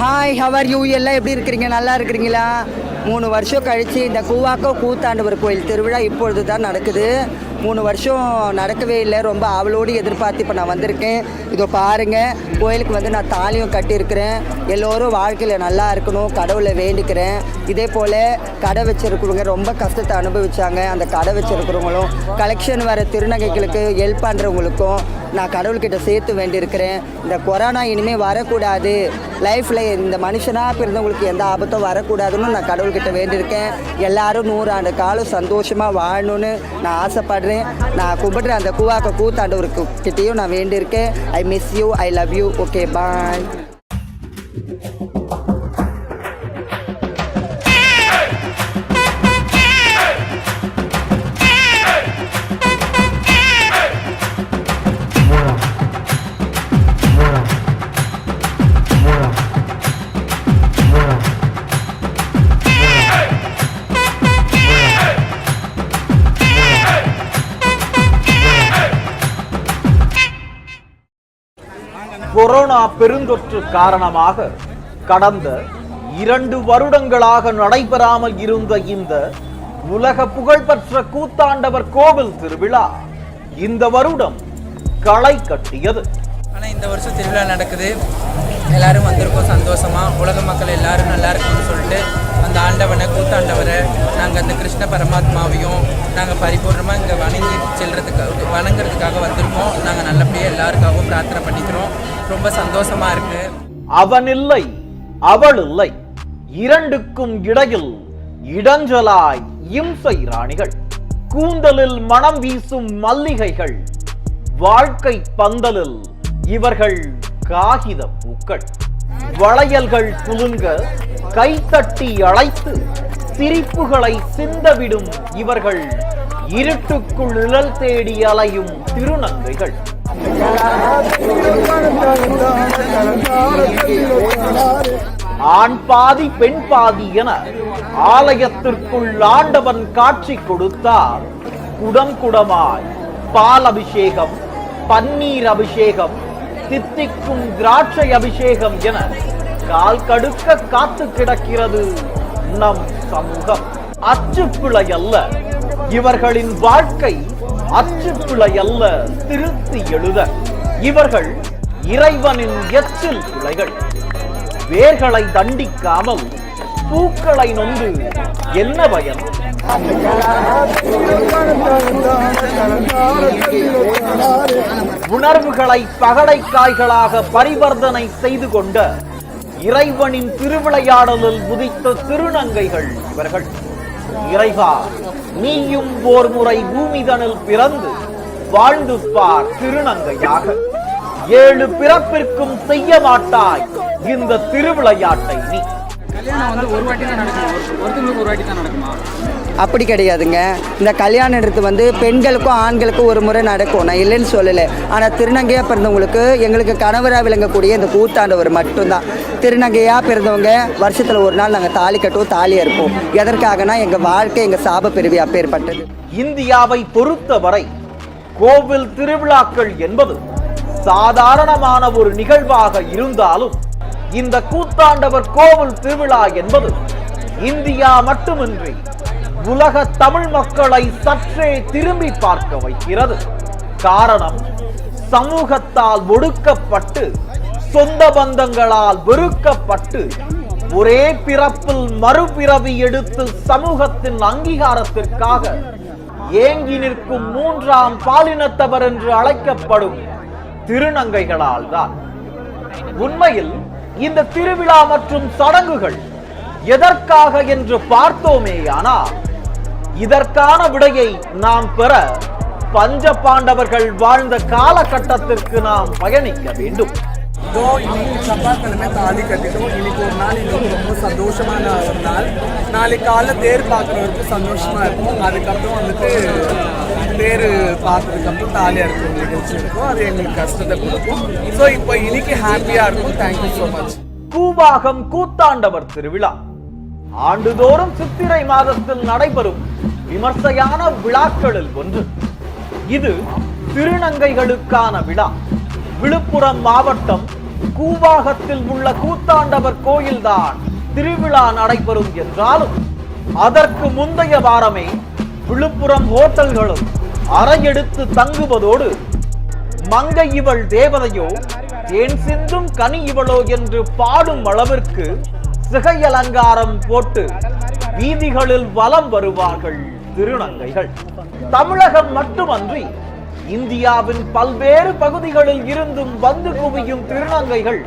Hi how are you எல்லாம் எப்படி இருக்கிறீங்க? நல்லா இருக்கிறீங்களா? மூணு வருஷம் கழித்து இந்த கூவாக்கோ கூத்தாண்டவர் கோயில் திருவிழா இப்பொழுது தான் நடக்குது. மூணு வருஷம் நடக்கவே இல்லை. ரொம்ப அவளோடு எதிர்பார்த்து இப்போ நான் வந்திருக்கேன். இதோ பாருங்கள் கோயிலுக்கு வந்து நான் தாலியும் கட்டியிருக்கிறேன். எல்லோரும் வாழ்க்கையில் நல்லா இருக்கணும் கடவுளை வேண்டிக்கிறேன். இதே போல் கடை வச்சுருக்கிறவங்க ரொம்ப கஷ்டத்தை அனுபவிச்சாங்க. அந்த கடை வச்சுருக்கிறவங்களும் கலெக்ஷன் வர திருநங்கைகளுக்கு ஹெல்ப் பண்ணுறவங்களுக்கும் நான் கடவுள்கிட்ட சேர்த்து வேண்டியிருக்கிறேன். இந்த கொரோனா இனிமேல் வரக்கூடாது. லைஃப்பில் இந்த மனுஷனாக பிறந்தவங்களுக்கு எந்த ஆபத்தும் வரக்கூடாதுன்னு நான் கடவுள்கிட்ட வேண்டியிருக்கேன். எல்லாரும் நூறாண்டு காலம் சந்தோஷமாக வாழணும்னு நான் ஆசைப்படுறேன். நான் கும்பிட்ற அந்த கூவாக்க கூத்தாண்டவருக்கு கிட்டேயும் நான் வேண்டியிருக்கேன். I miss you I love you okay bye corona பெருந்தொற்று காரணமாக கடந்த இரண்டு வருடங்களாக நடைபெறாமல் இருந்த இந்த உலக புகழ்பெற்ற கூத்தாண்டவர் கோவில் திருவிழா இந்த வருடம் களை கட்டியது. ஆனால் இந்த வருஷம் திருவிழா நடக்குது. எல்லாரும் வந்திருக்கோம் சந்தோஷமா. உலக மக்கள் எல்லாரும் நல்லா இருக்கும்னு சொல்லிட்டு அந்த ஆண்டவனை கூத்தாண்டவரை நாங்கள் அந்த கிருஷ்ண பரமாத்மாவையும் நாங்கள் பரிபூர்ணமாக இங்கே வணங்கி செல்றதுக்காக வணங்குறதுக்காக வந்திருக்கோம். நாங்கள் நல்லபடியாக எல்லாருக்காகவும் பிரார்த்தனை பண்ணிக்கிறோம். ரொம்ப சந்தோஷமா இருக்கு. அவன் இல்லை அவள் இல்லை. இரண்டுக்கும் இடையில் இடஞ்சலாய் இம்சை ராணிகள். கூந்தலில் மனம் வீசும் மல்லிகைகள். வாழ்க்கை பந்தலில் இவர்கள் காகித பூக்கள். வளையல்கள் குலுங்க கைத்தட்டி அழைத்து சிரிப்புகளை சிந்தவிடும் இவர்கள். இருட்டுக்குள் நிழல் தேடி அலையும் திருநங்கைகள். ஆண் பாதி பெண் பாதி என ஆலயத்திற்குள் ஆண்டவன் காட்சி கொடுத்தார். குடம் குடமாய் பால் அபிஷேகம் பன்னீர் அபிஷேகம் தித்திக்கும் திராட்சை அபிஷேகம் என கால் கடுக்க காத்து கிடக்கிறது நம் சமூகம். அச்சுப்பிழை அல்ல இவர்களின் வாழ்க்கை அச்சுப்பிழை அல்ல திருத்தி எழுத. இவர்கள் இறைவனின் எச்சில் பிழைகள் வேர்களை தண்டிக்காமல் பூக்களை நொந்து என்ன பயம் உணர்வுகளை பகடைக்காய்களாக பரிவர்த்தனை செய்து கொண்ட இறைவனின் திருவிளையாடலில் உதித்த திருநங்கைகள் இவர்கள். இறைவா நீயும் ஓர் முறை பூமிதனில் பிறந்து வாழ்ந்து பார் திருநங்கையாக. ஏழு பிறப்பிற்கும் செய்ய மாட்டாய் இந்த திருவிளையாட்டை நீ. கல்யாணம் வந்து ஒரு வாட்டி தான் நடக்கும்? ஒரு- ஒருத்தங்களுக்கு ஒரு வாட்டி தான் நடக்குமா? அப்படி கிடையாதுங்க. இந்த கல்யாணன்றது வந்து பெண்களுக்கும் ஆண்களுக்கும் ஒரு முறை நடக்கும். நான் இல்லைன்னு சொல்லலை. ஆனால் திருநங்கையாக பிறந்தவங்களுக்கு எங்களுக்கு கணவராக விளங்கக்கூடிய இந்த கூத்தாண்டவர் மட்டும்தான். திருநங்கையாக பிறந்தவங்க வருஷத்தில் ஒரு நாள் நாங்கள் தாலி கட்டுவோம் தாலியாக இருப்போம். எதற்காகனா எங்கள் வாழ்க்கை எங்கள் சாப பிரிவி அப்பேற்பட்டது. இந்தியாவை பொறுத்தவரை கோவில் திருவிழாக்கள் என்பது சாதாரணமான ஒரு நிகழ்வாக இருந்தாலும் இந்த கூத்தாண்டவர் கோவில் திருவிழா என்பது இந்தியா மட்டுமின்றி உலக தமிழ் மக்களை சற்றே திரும்பி பார்க்க வைக்கிறது. காரணம் சமூகத்தால் ஒடுக்கப்பட்டு சொந்த பந்தங்களால் வெறுக்கப்பட்டு ஒரே பிறப்பில் மறுபிறவி எடுத்து சமூகத்தின் அங்கீகாரத்திற்காக ஏங்கி நிற்கும் மூன்றாம் பாலினத்தவர் என்று அழைக்கப்படும் திருநங்கைகளால் தான். உண்மையில் இந்த திருவிழா மற்றும் சடங்குகள் எதற்காக என்று பார்த்தோமேயானால் இதற்கான விடையை நாம் பெற பஞ்ச பாண்டவர்கள் வாழ்ந்த காலகட்டத்திற்கு நாம் பயணிக்க வேண்டும். ஸோ இன்னைக்கு செவ்வாய்க்கிழமை தாலி கட்டிட்டோம் இன்னைக்கு ஒரு நாள் எங்களுக்கு ரொம்ப சந்தோஷமான ஒரு நாள் நாளைக்கு காலைல தேர் பார்க்குறவருக்கு சந்தோஷமா இருக்கும் அதுக்கப்புறம் வந்துட்டு தேர் பார்த்ததுக்கப்புறம் தாலியாக இருக்கும் நிகழ்ச்சி இருக்கும் அது எங்களுக்கு கஷ்டத்தை கொடுக்கும் ஸோ இப்போ இன்னைக்கு ஹாப்பியாக இருக்கும் thank you so much Koovagam Koothandavar திருவிழா ஆண்டுதோறும் சித்திரை மாதத்தில் நடைபெறும் விமர்சையான விழாக்களில் ஒன்று இது திருநங்கைகளுக்கான விழா விழுப்புரம் மாவட்டம் கூவாகத்தில் உள்ள கூத்தாண்டவர் கோயில்தான் திருவிழா நடைபெறும் என்றாலும் அதற்கு முந்தைய வாரமே விழுப்புரம் ஹோட்டல்களும் அறையெடுத்து தங்குவதோடு மங்கை இவள் தேவதையோ ஏன் சிந்தும் கனி இவளோ என்று பாடும் அளவிற்கு சிகை அலங்காரம் போட்டு வீதிகளில் வலம் வருவார்கள் திருநங்கைகள். தமிழகம் மட்டுமன்றி இந்தியாவின் பல்வேறு பகுதிகளில் இருந்தும் வந்து குவியும் திருநங்கைகள்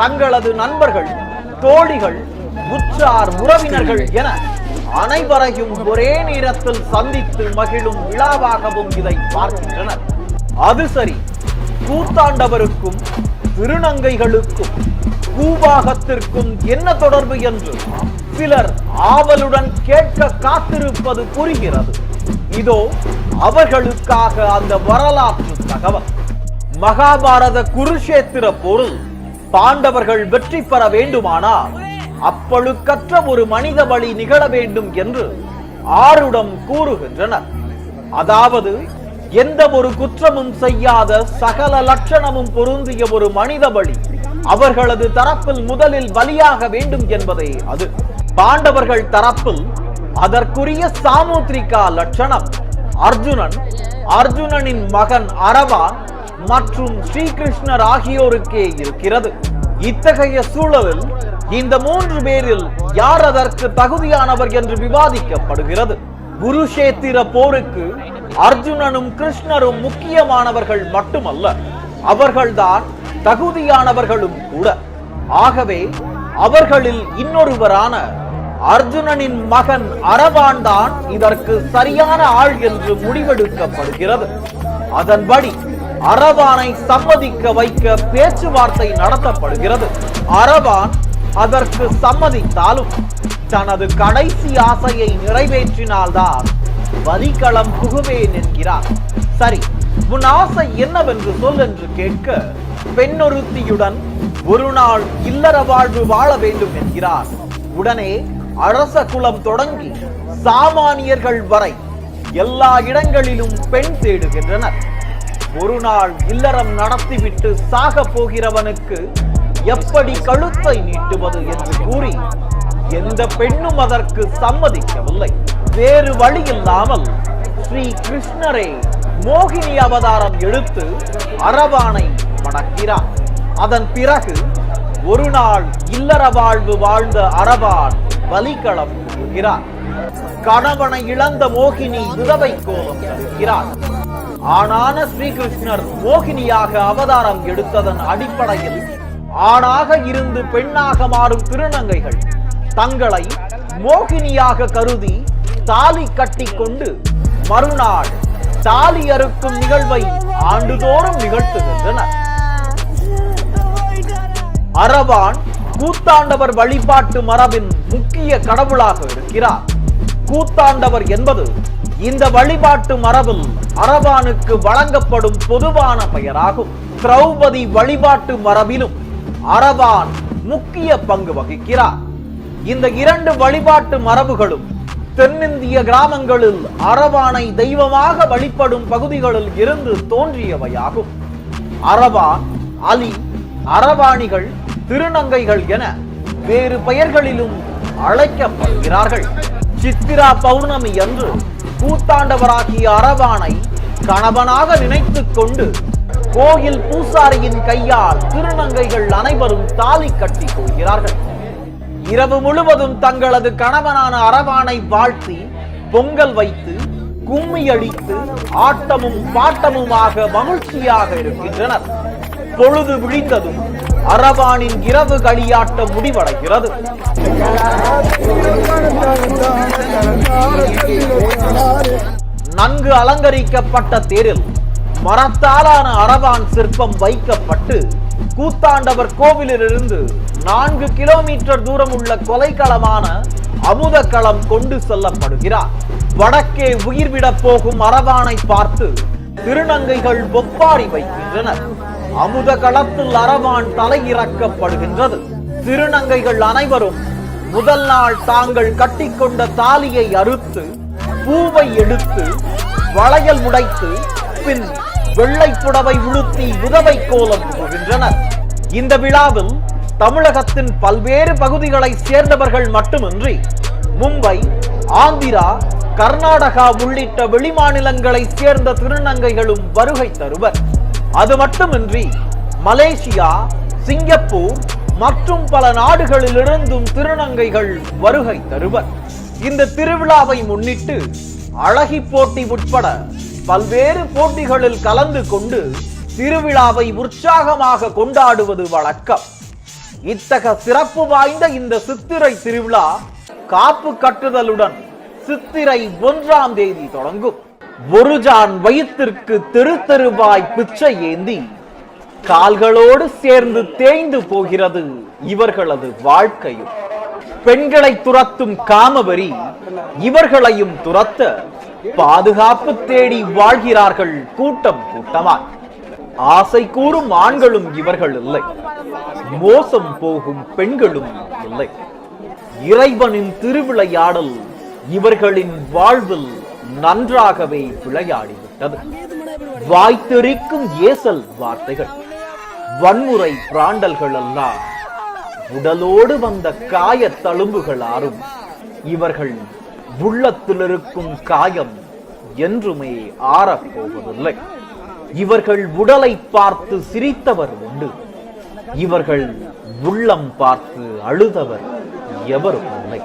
தங்களது நண்பர்கள் தோழிகள் உற்றார் உறவினர்கள் என அனைவரையும் ஒரே நேரத்தில் சந்தித்து மகிழும் விழாவாகவும் இதை பார்க்கின்றனர். அது சரி கூத்தாண்டவருக்கும் திருநங்கைகளுக்கும் பூபாகத்திற்கும் என்ன தொடர்பு என்று சிலர் ஆவலுடன் கேட்க காத்திருப்பது புரிகிறது. இதோ அவர்களுக்காக அந்த வரலாற்று தகவல். மகாபாரத குருஷேத்திர போரில் பாண்டவர்கள் வெற்றி பெற வேண்டுமானால் அப்பழுக்கற்ற ஒரு மனித வழி நிகழ வேண்டும் என்று ஆருடம் கூறுகின்றனர். அதாவது எந்த ஒரு குற்றமும் செய்யாத சகல லட்சணமும் பொருந்திய ஒரு மனித வழி அவர்களது தரப்பில் முதலில் பலியாக வேண்டும் என்பதே அது. பாண்டவர்கள் தரப்பில் அதற்குரிய சாமுத்ரிகா லட்சணம். அர்ஜுனன் அர்ஜுனனின் மகன் அரவான் மற்றும் ஸ்ரீகிருஷ்ணர் ஆகியோருக்கே இருக்கிறது. இத்தகைய சூழலில் இந்த மூன்று பேரில் யார் அதற்கு தகுதியானவர் என்று விவாதிக்கப்படுகிறது? குருஷேத்திர போருக்கு அர்ஜுனனும் கிருஷ்ணரும் முக்கியமானவர்கள் மட்டுமல்ல அவர்கள்தான் தகுதியானவர்களும் கூட. ஆகவே அவர்களில் இன்னொருவரான அர்ஜுனனின் மகன் அரவான் தான் இதற்கு சரியான ஆள் என்று முடிவெடுக்கப்படுகிறது. அதன்படி அரவானை சம்மதிக்க வைக்க பேச்சுவார்த்தை நடத்தப்படுகிறது. அரவான் அதற்கு சம்மதித்தாலும் தனது கடைசி ஆசையை நிறைவேற்றினால்தான் வலிகளம் புகுவேன் என்கிறார். சரி உன் ஆசை என்னவென்று சொல் என்று கேட்க பெண்ணொருத்தியுடன் ஒரு நாள் இல்லற வாழ்வு வாழ வேண்டும் என்கிறார். உடனே அரச குலம் தொடங்கி சாமானியர்கள் வரை எல்லா இடங்களிலும் பெண் தேடுகின்றனர். ஒரு நாள் இல்லறம் நடத்திவிட்டு சாக போகிறவனுக்கு எப்படி கழுத்தை நீட்டுவது என்று கூறி எந்த பெண்ணும் அதற்கு சம்மதிக்கவில்லை. வேறு வழி இல்லாமல் ஸ்ரீ கிருஷ்ணரே மோகினி அவதாரம் எடுத்து அரவானை மணக்கிறார் அதன் பிறகு ஒரு நாள் இல்லற வாழ்வு வாழ்ந்த அரவான் பலிக்களம் புகுகிறார் கணவனை இழந்த மோகினி விதவை கோலம் தருகிறார். ஆனான ஸ்ரீகிருஷ்ணர் மோகினியாக அவதாரம் எடுத்ததன் அடிப்படையில் ஆணாக இருந்து பெண்ணாக மாறும் திருநங்கைகள் தங்களை மோகினியாக கருதி தாலி கட்டிக்கொண்டு மறுநாள் தாலி அறுக்கும் நிகழ்வை ஆண்டுதோறும் நிகழ்த்துகின்றனர். அரவான் கூத்தாண்டவர் வழிபாட்டு மரபின் முக்கிய கடவுளாக இருக்கிறார். கூத்தாண்டவர் என்பது இந்த வழிபாட்டு மரபில் அரவானுக்கு வழங்கப்படும் பொதுவான பெயராகும். திரௌபதி வழிபாட்டு மரபிலும் அரவான் முக்கிய பங்கு வகிக்கிறார். இந்த இரண்டு வழிபாட்டு மரபுகளும் தென்னிந்திய கிராமங்களில் அரவானை தெய்வமாக வழிபடும் பகுதிகளில் இருந்து தோன்றியவையாகும். அரவான் அலி அரவாணிகள் திருநங்கைகள் என வேறு பெயர்களிலும் அழைக்கப்படுகிறார்கள். சித்திரா பௌர்ணமி அன்று கூத்தாண்டவராகிய அரவானை கணவனாக நினைத்துக் கொண்டு கோயில் பூசாரியின் கையால் திருநங்கைகள் அனைவரும் தாலி கட்டிக் கொள்கிறார்கள். இரவு முழுவதும் தங்களது கணவனான அரவானை வாழ்த்தி பொங்கல் வைத்து கும்மி அடித்து ஆட்டமும் பாட்டமுமாக மகிழ்ச்சியாக இருக்கின்றனர். பொழுது விழிந்ததும் அரவானின் இரவு களியாட்டம் முடிவடைகிறது. நன்கு அலங்கரிக்கப்பட்ட தேரில் மரத்தாலான அரவான் சிற்பம் வைக்கப்பட்டு கூத்தாண்டவர் கோவிலிலிருந்து நான்கு கிலோமீட்டர் தூரம் உள்ள கொலைக்களமான அமுதக்களம் கொண்டு செல்லப்படுகிறார். வடக்கே உயிர்விடப் போகும் அரவானை பார்த்து திருநங்கைகள் ஒப்பாரி வைக்கின்றனர். அமுத களத்தில் அரவான் தலையிறக்கப்படுகின்றது. திருநங்கைகள் அனைவரும் முதல் நாள் தாங்கள் கட்டிக்கொண்ட தாலியை அறுத்து பூவை எடுத்து வளையல் உடைத்து பின் வெள்ளை புடவை உளுத்தி உதவை கோலம் போகின்றனர் இந்த விழாவில் தமிழகத்தின் பல்வேறு பகுதிகளை சேர்ந்தவர்கள் மட்டுமின்றி மும்பை ஆந்திரா கர்நாடகா உள்ளிட்ட வெளிமாநிலங்களை சேர்ந்த திருநங்கைகளும் வருகை தருவர். அது மட்டுமின்றி மலேசியா சிங்கப்பூர் மற்றும் பல நாடுகளிலிருந்தும் திருநங்கைகள் வருகை தருவர். இந்த திருவிழாவை முன்னிட்டு அழகி போட்டி உட்பட பல்வேறு போட்டிகளில் கலந்து கொண்டு திருவிழாவை உற்சாகமாக கொண்டாடுவது வழக்கம். இத்தக சிறப்பு வாய்ந்த இந்த சித்திரை திருவிழா காப்பு கட்டுதலுடன் சித்திரை ஒன்றாம் தேதி தொடங்கும். ஒரு ஜான் வயிற்றிற்கு தெரு தெருவாய் பிச்சை ஏந்தி கால்களோடு சேர்ந்து தேய்ந்து போகிறது இவர்களது வாழ்க்கையும். பெண்களை துரத்தும் காமவரி இவர்களையும் துரத்த பாதுகாப்பு தேடி வாழ்கிறார்கள் கூட்டம் கூட்டமாய். ஆசை கூறும் ஆண்களும் இவர்கள் இல்லை. மோசம் போகும் பெண்களும் இல்லை. இறைவனின் திருவிளையாடல் இவர்களின் வாழ்வில் நன்றாகவே விளையாடிவிட்டது. வாய்த்தெறிக்கும் ஏசல் வார்த்தைகள் வன்முறை பிராண்டல்கள் எல்லாம் உடலோடு வந்த காய தழும்புகள் ஆறும் இவர்கள் உள்ளத்தில் இருக்கும் காயம் என்றுமே ஆறப்போவதில்லை. இவர்கள் உடலை பார்த்து சிரித்தவர் உண்டு. இவர்கள் உள்ளம் பார்த்து அழுதவர் எவரும் இல்லை.